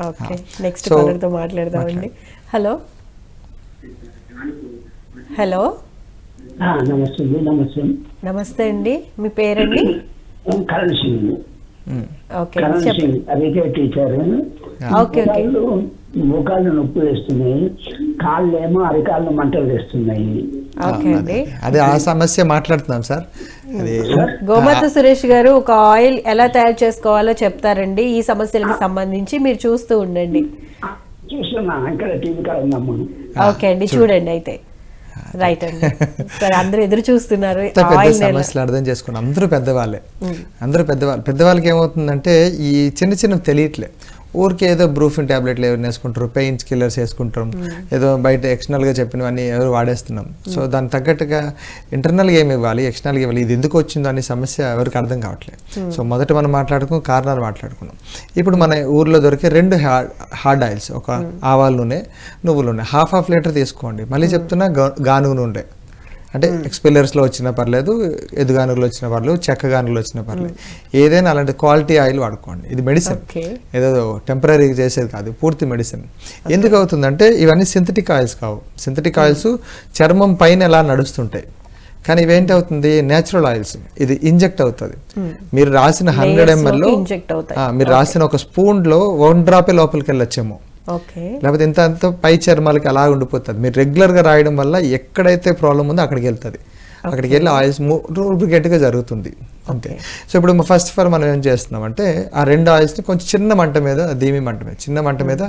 Okay next కాలర్తో మాట్లాడదామండి. Hello hello ఆ, నమస్తే అండి నమస్తే నమస్తే అండి మీ పేరండి? కరణ్ సింగ్. ఓకే సింగ్ అదికే టీచర్. ఓకే మోకాళ్ళు మోకాళ్ళు నొప్పి వేస్తున్నాయి. కాళ్ళు ఏమో అరికాళ్ళు మంటలు వేస్తున్నాయి. అదే ఆ సమస్య మాట్లాడుతున్నాం సార్. అది గోమాత సురేష్ గారు ఒక ఆయిల్ ఎలా తయారు చేసుకోవాలో చెప్తారండి. ఈ సమస్యలకు సంబంధించి మీరు చూస్తూ ఉండండి. ఓకే అండి చూడండి అయితే. రైట్ అండి. సరే అందరూ ఎదురు చూస్తున్నారు. సమస్యలు అర్థం చేసుకున్నాం. అందరూ పెద్దవాళ్ళే. అందరూ పెద్దవాళ్ళు. పెద్దవాళ్ళకి ఏమవుతుందంటే ఈ చిన్న చిన్న తెలియట్లే. ఊరికే ఏదో బ్రూఫిన్ ట్యాబ్లెట్లు ఎవరు వేసుకుంటారు పెయిన్స్ కిల్లర్స్ వేసుకుంటాం. ఏదో బయట ఎక్స్టర్నల్గా చెప్పినవన్నీ ఎవరు వాడేస్తున్నాం. సో దానికి తగ్గట్టుగా ఇంటర్నల్గా ఏమి ఇవ్వాలి ఎక్స్టర్నల్గా ఇవ్వాలి ఇది ఎందుకు వచ్చిందో అనే సమస్య ఎవరికి అర్థం కావట్లేదు. సో మొదట మనం మాట్లాడుకున్నాం కారణాలు మాట్లాడుకున్నాం. ఇప్పుడు మన ఊర్లో దొరికే రెండు హార్డ్ హార్డ్ ఆయిల్స్ ఒక ఆవాల నూనె నువ్వుల నూనె. హాఫ్ హాఫ్ లీటర్ తీసుకోండి. మళ్ళీ చెప్తున్నా గానుగ నూనె. అంటే ఎక్స్పెల్లర్స్లో వచ్చినా పర్లేదు ఎదుగానుగులు వచ్చినా పర్లేదు చెక్క గానుగులు వచ్చినా పర్లేదు. ఏదైనా అలాంటి క్వాలిటీ ఆయిల్ వాడుకోండి. ఇది మెడిసిన్ ఏదో టెంపరీ చేసేది కాదు పూర్తి మెడిసిన్ ఎందుకు అవుతుందంటే ఇవన్నీ సింథటిక్ ఆయిల్స్ కావు. సింథటిక్ ఆయిల్స్ చర్మం పైన ఎలా నడుస్తుంటాయి. కానీ ఇవేంటి అవుతుంది నేచురల్ ఆయిల్స్ ఇది ఇంజెక్ట్ అవుతుంది. మీరు రాసిన హండ్రెడ్ ఎంఎల్ అవుతాయి. మీరు రాసిన ఒక స్పూన్లో వన్ డ్రాపే లోపలికి వెళ్ళొచ్చేమో లేకపోతే ఇంత అంత పై చర్మాలకి అలా ఉండిపోతుంది. మీరు రెగ్యులర్గా రాయడం వల్ల ఎక్కడైతే ప్రాబ్లం ఉందో అక్కడికి వెళ్తుంది. అక్కడికి వెళ్ళి ఆయిల్స్ రూబ్రికేట్గా జరుగుతుంది. అంతే. సో ఇప్పుడు ఫస్ట్ ఫర్ మనం ఏం చేస్తున్నాం అంటే ఆ రెండు ఆయిల్స్ని కొంచెం చిన్న మంట మీద ధీమి మంట మీద చిన్న మంట మీద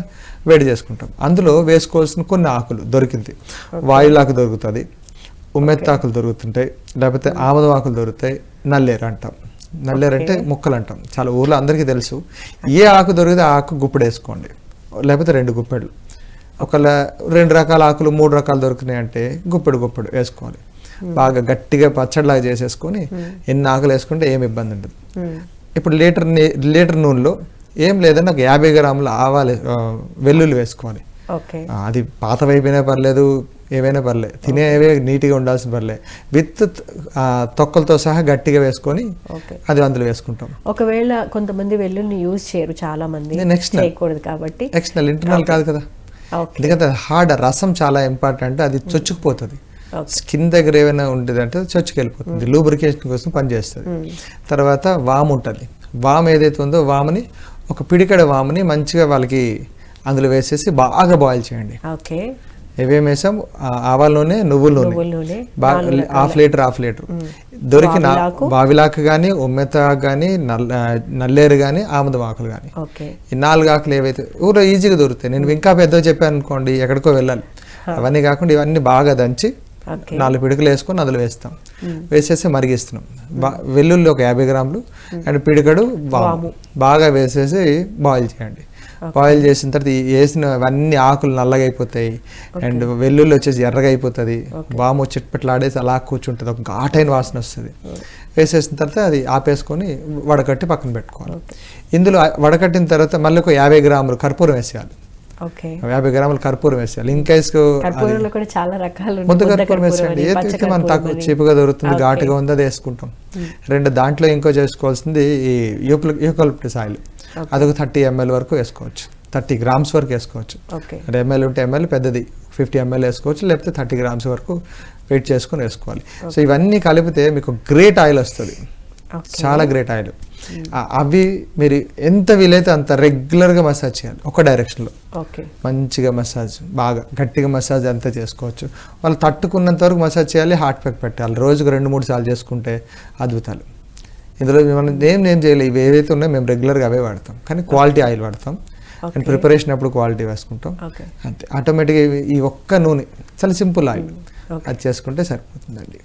వేడి చేసుకుంటాం. అందులో వేసుకోవాల్సిన కొన్ని ఆకులు దొరికింది. వాయులాకు దొరుకుతుంది. ఉమ్మెత్తాకులు దొరుకుతుంటాయి. లేకపోతే ఆమదం ఆకులు దొరుకుతాయి. నల్లేరు అంటాం. నల్లేరు అంటే ముక్కలు అంటాం. చాలా ఊర్లో అందరికీ తెలుసు. ఏ ఆకు దొరికితే ఆ ఆకు గుప్పుడు వేసుకోండి. లేకపోతే రెండు గుప్పెళ్ళు ఒకవేళ రెండు రకాల ఆకులు మూడు రకాలు దొరికినాయి అంటే గుప్పెడు గుప్పెడు వేసుకోవాలి. బాగా గట్టిగా పచ్చడిలాగా చేసేసుకొని ఎన్ని ఆకులు వేసుకుంటే ఏమి ఇబ్బంది ఉండదు. ఇప్పుడు లీటర్ లీటర్ నూనెలో ఏం లేదన్నా ఒక యాభై గ్రాముల ఆవాలు వెల్లుల్లి వేసుకోవాలి. అది పాతవైపోయినా పర్లేదు ఏవైనా పర్లేదు తినేవే నీట్గా ఉండాల్సిన పర్లేదు విత్ తొక్కలతో సహా గట్టిగా వేసుకొని అది అందులో వేసుకుంటాం. ఒకవేళ కొంతమంది వెల్లుల్ని యూజ్ చేయరు చాలా మంది external. చేయకూడదు కాబట్టి. ఎక్స్టర్నల్ ఇంటర్నల్ కాదు కదా. ఎందుకంటే హార్డ్ రసం చాలా ఇంపార్టెంట్ అది చొచ్చుకుపోతుంది. స్కిన్ దగ్గర ఏమైనా ఉంటుంది అంటే చొచ్చుకెళ్ళిపోతుంది. లూబ్రికేషన్ కోసం పనిచేస్తుంది తర్వాత వామ్ ఉంటుంది. వామ్ ఏదైతే ఉందో వాముని ఒక పిడికడ వాముని మంచిగా వాళ్ళకి అందులో వేసేసి బాగా బాయిల్ చేయండి. ఓకే. ఏమేమి వేసాం ఆవాల నూనె నువ్వుల నూనె హాఫ్ లీటర్ హాఫ్ లీటర్. దొరికిన. బావిలాకు. కానీ ఉమ్మెత కానీ నల్ల నల్లేరు కానీ ఆముదం ఆకులు కానీ ఈ నాలుగు ఆకులు ఏవైతే ఊరో ఈజీగా దొరుకుతాయి. నేను ఇంకా పెద్దగా చెప్పాను అనుకోండి ఎక్కడికో వెళ్ళాలి. అవన్నీ కాకుండా ఇవన్నీ బాగా దంచి నాలుగు పిడికలు వేసుకొని అందులో వేస్తాం. వేసేసి మరిగిస్తున్నాం. బా వెల్లుల్లి ఒక యాభై గ్రాములు అండ్ పిడికడు బాగా వేసేసి బాయిల్ చేయండి. బాయిల్ చేసిన తర్వాత వేసిన అవన్నీ ఆకులు నల్లగా అయిపోతాయి. అండ్ వెల్లుల్లి వచ్చేసి ఎర్రగా అయిపోతుంది. వాము చిట్పట్లాడేసి అలా కూర్చుంటుంది. ఒక ఘాటైన వాసన వస్తుంది. వేసేసిన తర్వాత అది ఆపేసుకొని వడకట్టి పక్కన పెట్టుకోవాలి. ఇందులో వడకట్టిన తర్వాత మళ్ళీ ఒక యాభై గ్రాములు కర్పూరం వేసేయాలి. యాభై గ్రాములు కర్పూరం వేసేయాలి. ఇన్ కేస్ కర్పూరంలో కూడా చాలా రకాలు. ముద్ద కర్పూరం వేసేయండి. మనం తక్కువ. చీపుగా దొరుకుతుంది. ఘాటుగా ఉంది అది వేసుకుంటాం. రెండు దాంట్లో ఇంకో చేసుకోవాల్సింది ఈ యూకలిప్టస్ ఆయిల్ అదొక థర్టీ ఎంఎల్ వరకు వేసుకోవచ్చు. థర్టీ గ్రామ్స్ వరకు వేసుకోవచ్చు. అంటే ఎంఎల్ ఉంటే ఎంఎల్ పెద్దది ఫిఫ్టీ ఎంఎల్ వేసుకోవచ్చు లేకపోతే థర్టీ గ్రామ్స్ వరకు వెయిట్ చేసుకొని వేసుకోవాలి. సో ఇవన్నీ కలిపితే మీకు గ్రేట్ ఆయిల్ వస్తుంది. చాలా గ్రేట్ ఆయిల్. అవి మీరు ఎంత వీలైతే అంత రెగ్యులర్గా మసాజ్ చేయాలి ఒక డైరెక్షన్లో. మంచిగా మసాజ్ బాగా గట్టిగా మసాజ్ అంతా చేసుకోవచ్చు. వాళ్ళు తట్టుకున్నంత వరకు మసాజ్ చేయాలి హార్ట్ ప్యాక్ పెట్టాలి. రోజుకు రెండు మూడు సార్లు చేసుకుంటే అద్భుతాలు. ఇందులో మనం ఏం ఏం చేయలేదు ఇవి ఏవైతే ఉన్నాయో మేము రెగ్యులర్గా అవే వాడతాం. కానీ క్వాలిటీ ఆయిల్ వాడతాం. అండ్ ప్రిపరేషన్ అప్పుడు క్వాలిటీ వేసుకుంటాం. అంతే. ఆటోమేటిక్గా ఈ ఒక్క నూనె చాలా సింపుల్ ఆయిల్. అది చేసుకుంటే సరిపోతుందండి.